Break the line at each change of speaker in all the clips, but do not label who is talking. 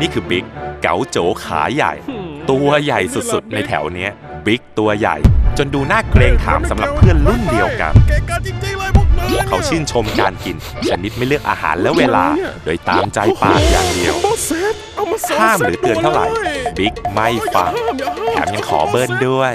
นี่คือบิ๊กเก๋าโจขาใหญ่ ตัวใหญ่สุดๆ ในแถวเนี้ยบิ๊กตัวใหญ่ จนดูน่าเกรงขามสำหรับเพื่อนรุ่นเดียวกัน
เก่งกันจริงๆเลยพวกนาย
เขาชื่นชมการกิน ชนิดไม่เลือกอาหารและเวลา โดยตามใจปากอย่างเดียว
อามาเซตเอามาสอง
ห้าม
ซต
หรือเตือนเท่าไหร่
ลย
บิ๊กไม่ฟัง
อย่าห้ามอย่าห้าม
แถมยังขอเบิ้ลด้วย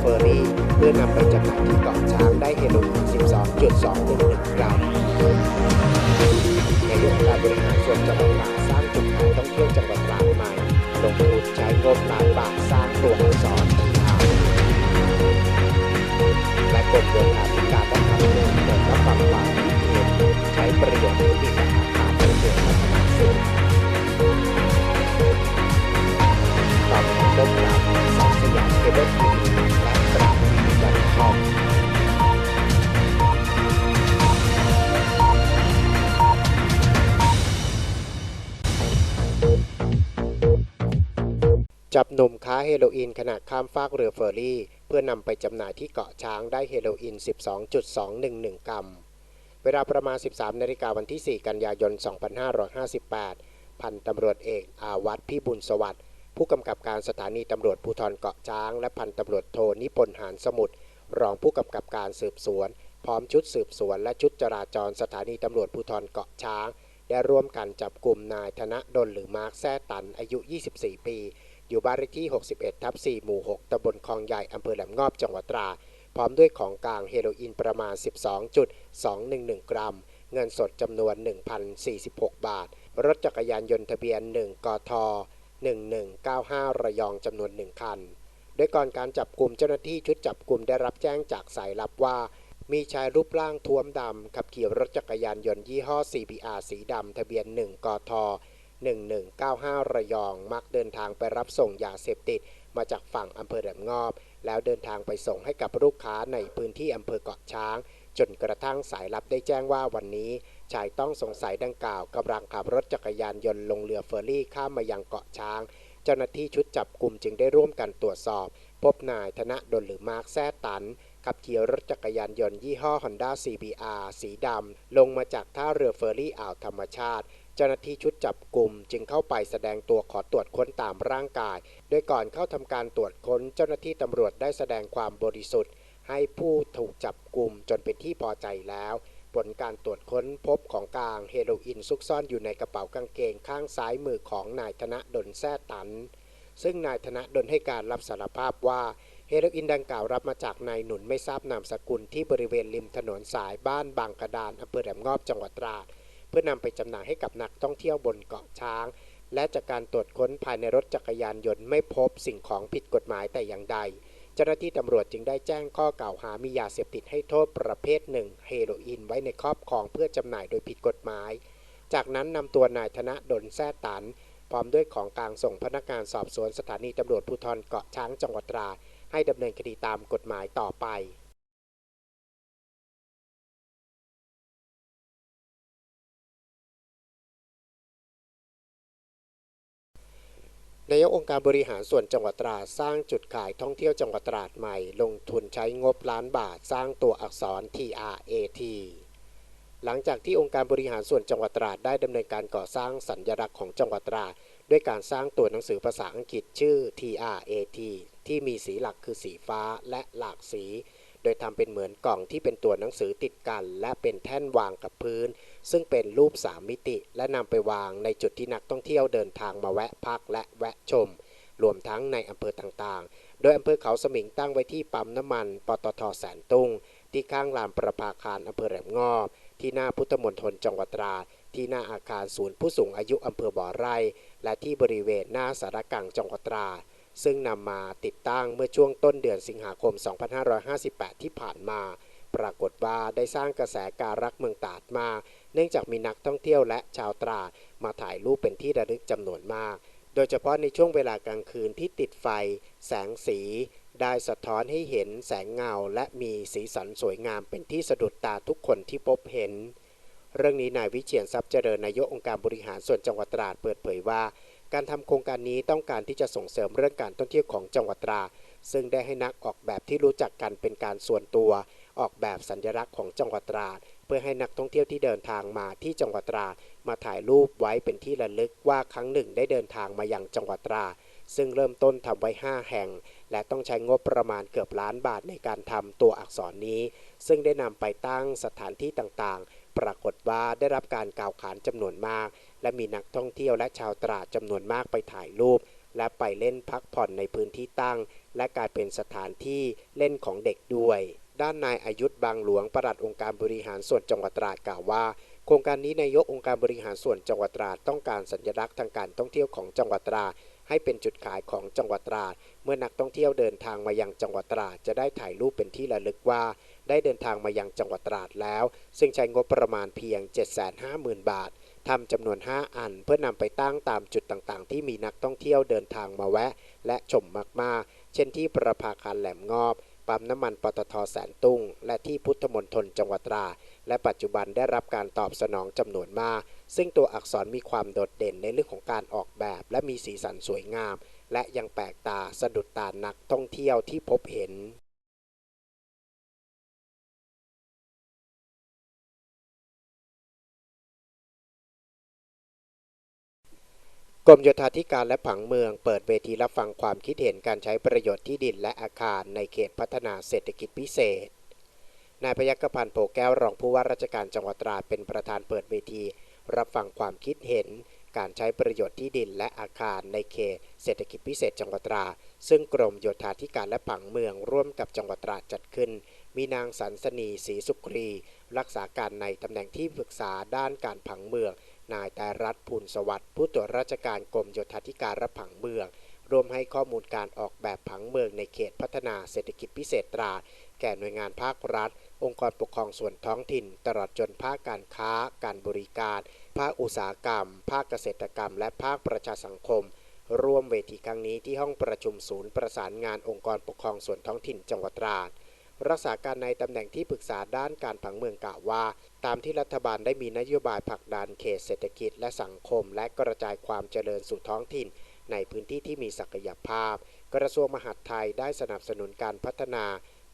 เฟอร์รี่ เพื่อนำไปจำหน่ายที่เกาะช้างได้เฮโรอีน12.211กรัมในเรื่องการบริหารส่วนจังหวัดตราสร้างจุดขายท่องเที่ยวจังหวัดตราใหม่ลงทุนใช้งบล้านบาทสร้างตัวอักษรที่อาและกรมโยธาธิการและทางหลวงเปิดรับฟังความคิดเห็นใช้ประโยชน์ที่ดินและอาคารเพื่อเกิดพัฒนาสูงตอบเริ่มราวสองสยามเคเบิลทีวี จับหนุ่มค้าเฮโรอีนขณะข้ามฟากเรือเฟอร์รี่ เพื่อนำไปจำหน่ายที่เกาะช้างได้เฮโรอีน 12.211 กรัม เวลาประมาณ 13นาฬิกาวันที่ 4 กันยายน 2558 พันตำรวจเอกอาวัตรพิบุญสวัสดิ์ผู้กำกับการสถานีตำรวจภูธรเกาะช้าง และพันตำรวจโทนิพนธ์หานสมุทรรองผู้กำกับการสืบสวน พร้อมชุดสืบสวน และชุดจราจรสถานีตำรวจภูธรเกาะช้าง ได้ร่วมกันจับกลุ่มนายธนดลหรือมาร์คแซ่ตันอายุ 24 ปี อยู่บ้านเลขที่ 61 ทับ 4 หมู่ 6ตำบลคลองใหญ่อำเภอแหลมงอบ จังหวัดตราดพร้อมด้วยของกลางเฮโรอีนประมาณ 12.211 กรัม เงินสดจำนวน 1,046 บาท รถจักรยานยนต์ทะเบียน 1 กท 1195 ระยองจำนวน 1 คัน โดยก่อนการจับกลุ่มเจ้าหน้าที่ชุดจับกลุ่มได้รับแจ้งจากสายลับว่า มีชายรูปร่างท้วมดำขับขี่รถจักรยานยนต์ยี่ห้อ CBR สีดำทะเบียน 1 กท 1195 ระยอง มักเดินทางไปรับส่งยาเสพติด มาจากฝั่งอำเภอแหลมงอบ แล้วเดินทางไปส่งให้กับลูกค้าในพื้นที่อำเภอเกาะช้าง จนกระทั่งสายลับได้แจ้งว่าวันนี้ชายต้องสงสัยดังกล่าวกำลังขับรถจักรยานยนต์ลงเรือเฟอร์รี่ข้ามมายังเกาะช้าง เจ้าหน้าที่ชุดจับกลุ่มจึงได้ร่วมกันตรวจสอบ พบนายธนดลหรือมาร์คแซ่ตันขับขี่รถจักรยานยนต์ยี่ห้อ Honda CBR สีดำ ลงมาจากท่าเรือเฟอร์รี่อ่าวธรรมชาติ จ้าหน้าที่ชุดจับกลุ่มจึงเข้าไปแสดงตัวขอตรวจค้นตามร่างกาย โดยก่อนเข้าทำการตรวจค้นเจ้าหน้าที่ตำรวจได้แสดงความบริสุทธิ์ ให้ผู้ถูกจับกลุ่มจนเป็นที่พอใจแล้ว ผลการตรวจค้นพบของกลางเฮโรอีนซุกซ่อนอยู่ในกระเป๋ากางเกงข้างซ้ายมือของนายธนดลแซ่ตัน ซึ่งนายธนดลให้การรับสารภาพว่าเฮโรอีนดังกล่าวรับมาจากนายหนุนไม่ทราบนามสกุลที่บริเวณริมถนนสายบ้านบางกระดานอำเภอแหลมงอบจังหวัดตราด เพื่อนำไปจำหน่ายให้กับนักท่องเที่ยวบนเกาะช้าง และจากการตรวจค้นภายในรถจักรยานยนต์ไม่พบสิ่งของผิดกฎหมายแต่อย่างใด เจ้าหน้าที่ตำรวจจึงได้แจ้งข้อกล่าวหามียาเสพติดให้โทษประเภทหนึ่งเฮโรอีนไว้ในครอบครองเพื่อจำหน่ายโดยผิดกฎหมาย จากนั้นนำตัวนายธนดลแซ่ตัน พร้อมด้วยของกลางส่งพนักงานสอบสวนสถานีตำรวจภูธรเกาะช้างจังหวัดตราดให้ดำเนินคดีตามกฎหมายต่อไป นายกองค์การบริหารส่วนจังหวัดตราดสร้างจุดขายท่องเที่ยวจังหวัดตราดใหม่ ลงทุนใช้งบล้านบาทสร้างตัวอักษร TRAT หลังจากที่องค์การบริหารส่วนจังหวัดตราดได้ดำเนินการก่อสร้างสัญลักษณ์ของจังหวัดตราดด้วยการสร้างตัวหนังสือภาษาอังกฤษชื่อ TRAT ที่มีสีหลักคือสีฟ้าและหลากสี โดยทำเป็นเหมือนกล่องที่เป็นตัวหนังสือติดกัน และเป็นแท่นวางกับพื้น ซึ่งเป็นรูปสามมิติ และนำไปวางในจุดที่นักท่องเที่ยวเดินทางมาแวะพักและแวะชม รวมทั้งในอำเภอต่างๆ โดยอำเภอเขาสมิงตั้งไว้ที่ปั๊มน้ำมัน ปตทแสนตุ้ง ที่ข้างลานประภาคารอำเภอแหลมงอบ ที่หน้าพุทธมณฑลจังหวัดตราดที่หน้าอาคารศูนย์ผู้สูงอายุอำเภอบ่อไร่ และที่บริเวณหน้าสารกลางจังหวัดตราด ซึ่งนำมาติดตั้งเมื่อช่วงต้นเดือนสิงหาคม 2558 ที่ผ่านมา ปรากฏว่าได้สร้างกระแสการรักเมืองตราดมา เนื่องจากมีนักท่องเที่ยวและชาวตราดมาถ่ายรูปเป็นที่ระลึกจำนวนมาก โดยเฉพาะในช่วงเวลากลางคืนที่ติดไฟ แสงสี ได้สะท้อนให้เห็นแสงเงา และมีสีสันสวยงามเป็นที่สะดุดตาทุกคนที่พบเห็น เรื่องนี้นายวิเชียนทรัพย์เจริญนายกองค์การบริหารส่วนจังหวัดตราดเปิดเผยว่า การทำโครงการนี้ต้องการที่จะส่งเสริมเรื่องการท่องเที่ยวของจังหวัดตรา ซึ่งได้ให้นักออกแบบที่รู้จักกันเป็นการส่วนตัว ออกแบบสัญลักษณ์ของจังหวัดตรา เพื่อให้นักท่องเที่ยวที่เดินทางมาที่จังหวัดตรา มาถ่ายรูปไว้เป็นที่ระลึกว่าครั้งหนึ่งได้เดินทางมายังจังหวัดตรา ซึ่งเริ่มต้นทำไว้ 5 แห่ง และต้องใช้งบประมาณเกือบล้านบาทในการทำตัวอักษรนี้ ซึ่งได้นำไปตั้งสถานที่ต่างๆ ปรากฏว่าได้รับการกล่าวขานจำนวนมาก และมีนักท่องเที่ยวและชาวตราดจำนวนมากไปถ่ายรูป และไปเล่นพักผ่อนในพื้นที่ตั้ง และกลายเป็นสถานที่เล่นของเด็กด้วย ด้านนายอายุธบางหลวงประหลัดองค์การบริหารส่วนจังหวัดตราดกล่าวว่าโครงการนี้นายกองค์การบริหารส่วนจังหวัดตราดต้องการสัญลักษณ์ทางการท่องเที่ยวของจังหวัดตราดให้เป็นจุดขายของจังหวัดตราด เมื่อนักท่องเที่ยวเดินทางมายังจังหวัดตราดจะได้ถ่ายรูปเป็นที่ระลึกว่า ได้เดินทางมายังจังหวัดตราดแล้ว ซึ่งใช้งบประมาณเพียง 750,000 บาท ทำจำนวน 5 อัน เพื่อนำไปตั้งตามจุดต่างๆ ที่มีนักท่องเที่ยวเดินทางมาแวะ และชมมากๆ เช่นที่ประภาคารแหลมงอบ ปั๊มน้ำมันปตทแสนตุ้ง และที่พุทธมณฑลจังหวัดตรา และปัจจุบันได้รับการตอบสนองจำนวนมาก ซึ่งตัวอักษรมีความโดดเด่นในเรื่องของการออกแบบ และมีสีสันสวยงาม และยังแปลกตาสะดุดตานักท่องเที่ยวที่พบเห็น กรมโยธาธิการและผังเมืองเปิดเวทีรับฟังความคิดเห็นการใช้ประโยชน์ที่ดินและอาคารในเขตพัฒนาเศรษฐกิจพิเศษ นายพยัคฆพันธ์โพแก้วรองผู้ว่าราชการจังหวัดตราดเป็นประธานเปิดเวที รับฟังความคิดเห็น การใช้ประโยชน์ที่ดินและอาคารในเขตเศรษฐกิจพิเศษจังหวัดตราดซึ่งกรมโยธาธิการและผังเมืองร่วมกับจังหวัดตราดจัดขึ้น มีนางสันสนีศรีสุกรี รักษาการในตำแหน่งที่ปรึกษาด้านการผังเมือง นายต่รัฐภูลสวัสดิ์ผู้ตรวจราชการกรมโยธาธิการและผังเมืองรวมให้ข้อมูลการออกแบบผังเมืองในเขตพัฒนาเศรษฐกิจพิเศษตรา แก่หน่วยงานภาครัฐ องค์กรปกครองส่วนท้องถิ่น ตลอดจนภาคการค้า การบริการ ภาคอุตสาหกรรม ภาคเกษตรกรรม และภาคประชาสังคม ร่วมเวทีครั้งนี้ที่ห้องประชุมศูนย์ประสานงานองค์กรปกครองส่วนท้องถิ่นจังหวัดตราด รักษาการในตำแหน่งที่ปรึกษาด้านการผังเมืองกล่าวว่า ตามที่รัฐบาลได้มีนโยบายผลักดันเขตเศรษฐกิจและสังคม และกระจายความเจริญสู่ท้องถิ่น ในพื้นที่ที่มีศักยภาพ กระทรวงมหาดไทยได้สนับสนุนการพัฒนา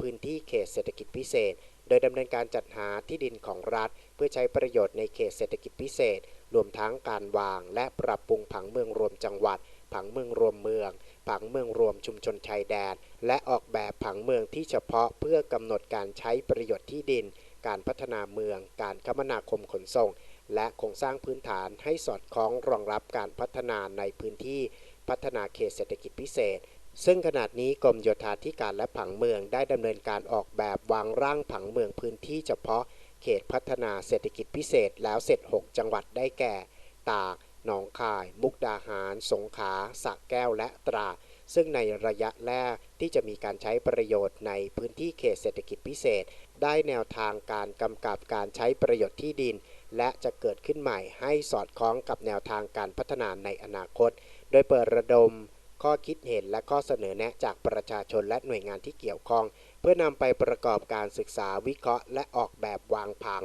พื้นที่เขตเศรษฐกิจพิเศษ โดยดำเนินการจัดหาที่ดินของรัฐ เพื่อใช้ประโยชน์ในเขตเศรษฐกิจพิเศษ รวมทั้งการวาง และปรับปรุงผังเมืองรวมจังหวัด ผังเมืองรวมเมือง ผังเมืองรวมชุมชนชายแดน และออกแบบผังเมืองที่เฉพาะเพื่อกำหนดการใช้ประโยชน์ที่ดิน การพัฒนาเมือง การคมนาคมขนส่ง และโครงสร้างพื้นฐานให้สอดคล้องรองรับการพัฒนาในพื้นที่พัฒนาเขตเศรษฐกิจพิเศษ ซึ่งขณะนี้กรมโยธาธิการและผังเมืองได้ดำเนินการออกแบบวางร่างผังเมืองพื้นที่เฉพาะเขตพัฒนาเศรษฐกิจพิเศษแล้วเสร็จ 6 จังหวัดได้แก่ ตาก หนองคาย มุกดาหาร สงขลาสระแก้วและตราดซึ่งในระยะแรกที่จะมีการใช้ประโยชน์ในพื้นที่เขตเศรษฐกิจพิเศษ ได้แนวทางการกำกับการใช้ประโยชน์ที่ดิน และจะเกิดขึ้นใหม่ให้สอดคล้องกับแนวทางการพัฒนาในอนาคต โดยเปิดระดม ข้อคิดเห็นและข้อเสนอแนะจากประชาชนและหน่วยงานที่เกี่ยวข้อง เพื่อนำไปประกอบการศึกษาวิเคราะห์ และออกแบบวางผัง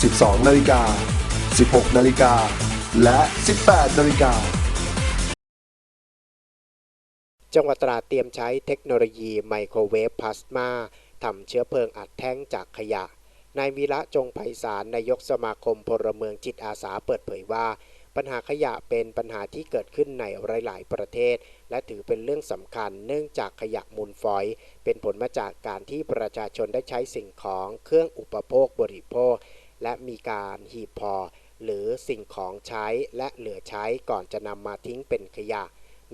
12 นาฬิกา 16 นาฬิกา และ 18 นาฬิกา
จังหวัดตราดเตรียมใช้เทคโนโลยีไมโครเวฟพลาสมาทำเชื้อเพลิงอัดแท่งจากขยะ นายวีระจงไพศาลนายกสมาคมพลเมืองจิตอาสาเปิดเผยว่า ปัญหาขยะเป็นปัญหาที่เกิดขึ้นในหลาย ๆ ประเทศ และถือเป็นเรื่องสำคัญ เนื่องจากขยะมูลฝอย เป็นผลมาจากการที่ประชาชนได้ใช้สิ่งของเครื่องอุปโภคบริโภค และมีการหีบพอหรือสิ่งของใช้และเหลือใช้ก่อนจะนำมาทิ้งเป็นขยะ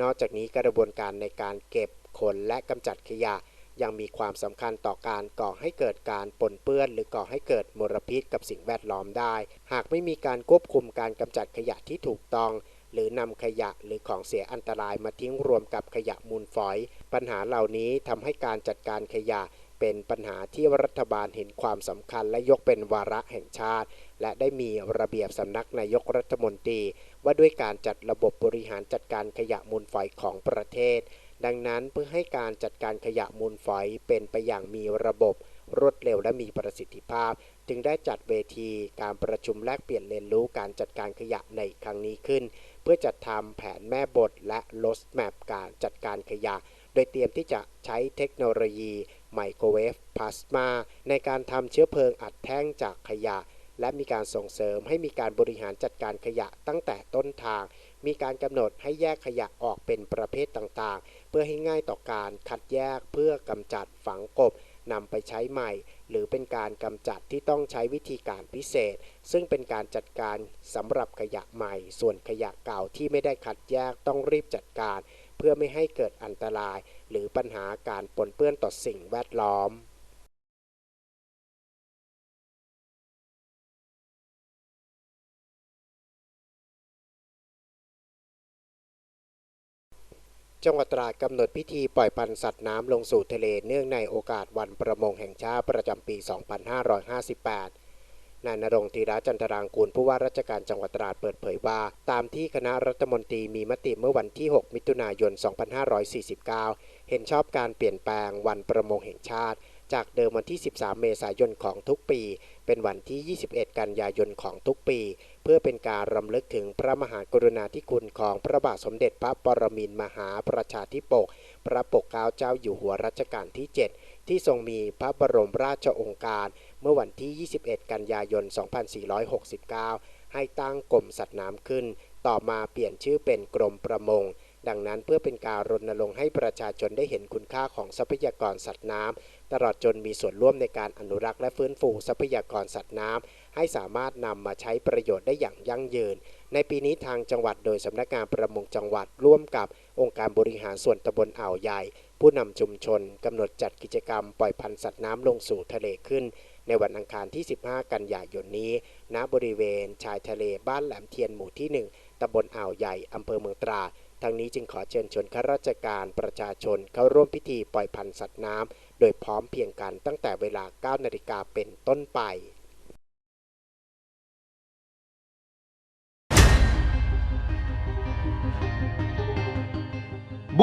นอกจากนี้กระบวนการในการเก็บขนและกำจัดขยะ ยังมีความสำคัญต่อการก่อให้เกิดการปนเปื้อน หรือก่อให้เกิดมลพิษกับสิ่งแวดล้อมได้ หากไม่มีการควบคุมการกำจัดขยะที่ถูกต้อง หรือนำขยะหรือของเสียอันตรายมาทิ้งรวมกับขยะมูลฝอย ปัญหาเหล่านี้ทำให้การจัดการขยะ เป็นปัญหาที่รัฐบาลเห็นความสำคัญและยกเป็นวาระแห่งชาติ และได้มีระเบียบสำนักนายกรัฐมนตรี ว่าด้วยการจัดระบบบริหารจัดการขยะมูลฝอยของประเทศ ดังนั้นเพื่อให้การจัดการขยะมูลฝอยเป็นไปอย่างมีระบบ รวดเร็วและมีประสิทธิภาพ จึงได้จัดเวทีการประชุมแลกเปลี่ยนเรียนรู้การจัดการขยะในครั้งนี้ขึ้น เพื่อจัดทำแผนแม่บทและลดแมปการจัดการขยะ โดยเตรียมที่จะใช้เทคโนโลยี ไมโครเวฟพลาสมา ในการทำเชื้อเพลิงอัดแท่งจากขยะ และมีการส่งเสริมให้มีการบริหารจัดการขยะตั้งแต่ต้นทาง มีการกำหนดให้แยกขยะออกเป็นประเภทต่างๆ เพื่อให้ง่ายต่อการคัดแยกเพื่อกำจัดฝังกบนำไปใช้ใหม่ หรือเป็นการกำจัดที่ต้องใช้วิธีการพิเศษ ซึ่งเป็นการจัดการสำหรับขยะใหม่ ส่วนขยะเก่าที่ไม่ได้คัดแยกต้องรีบจัดการ เพื่อไม่ให้เกิดอันตราย หรือปัญหาการปนเปื้อนต่อสิ่งแวดล้อมจังหวัดตราดกำหนดพิธีปล่อยพันธุ์สัตว์น้ำลงสู่ทะเลเนื่องในโอกาสวันประมงแห่งชาติประจำปี 2558 นายนรงธีระจันทรางกูลผู้ว่าราชการจังหวัดตราดเปิดเผยว่า ตามที่คณะรัฐมนตรีมีมติเมื่อวันที่ 6 มิถุนายน 2549 เห็นชอบการเปลี่ยนแปลงวันประมงแห่งชาติ จากเดิมวันที่ 13 เมษายนของทุกปี เป็นวันที่ 21 กันยายนของทุกปี เพื่อเป็นการรำลึกถึงพระมหากรุณาธิคุณของพระบาทสมเด็จพระปรมินทรมหาประชาธิปก พระปกเกล้าเจ้าอยู่หัวรัชกาลที่ 7 ที่ทรงมีพระบรมราชองค์การ เมื่อวันที่ 21 กันยายน 2469 ให้ตั้งกรมสัตว์น้ำขึ้น ต่อมาเปลี่ยนชื่อเป็นกรมประมง ดังนั้นเพื่อเป็นการรณรงค์ให้ประชาชนได้เห็นคุณค่าของทรัพยากรสัตว์น้ำตลอดจนมีส่วนร่วมในการอนุรักษ์และฟื้นฟูทรัพยากรสัตว์น้ำให้สามารถนำมาใช้ประโยชน์ได้อย่างยั่งยืน ในปีนี้ทางจังหวัดโดยสำนักงานประมงจังหวัดร่วมกับองค์การบริหารส่วนตำบลอ่าวใหญ่ ผู้นำชุมชนกำหนดจัดกิจกรรมปล่อยพันธุ์สัตว์น้ำลงสู่ทะเลขึ้น ในวันอังคารที่ 15 กันยายนนี้ ณ บริเวณ ชายทะเลบ้านแหลมเทียนหมู่ที่ 1ตำบลอ่าวใหญ่อำเภอเมืองตราดทางนี้จึงขอเชิญชวนข้าราชการประชาชนเข้าร่วมพิธีปล่อยพันธุ์สัตว์น้ำโดยพร้อมเพียงกันตั้งแต่เวลา 9 นาฬิกาเป็นต้นไป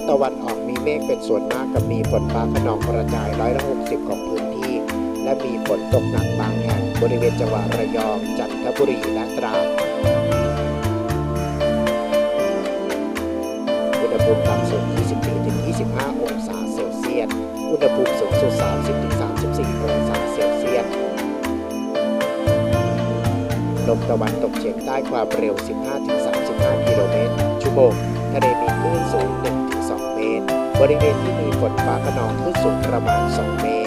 า
คตะวันออกมีเมฆเป็นส่วนมากกับมีฝนฟ้าขนองกระจายร้อยละ60ของพื้นที่ และมีฝนตกหนักบางแห่งบริเวณจังหวัดระยอง จันทบุรีและตราดอุณหภูมิต่ำสุด 24-25 องศาเซลเซียส อุณหภูมิสูงสุด 30-34 องศาเซลเซียสลมตะวันตกเฉียงใต้ความเร็ว 15-35 กิโลเมตรชั่วโมง ทะเลมีคลื่นสูง 1-2 เมตร บริเวณที่มีฝนฟ้าขนองคลื่นสูงประมาณ 2 เมตร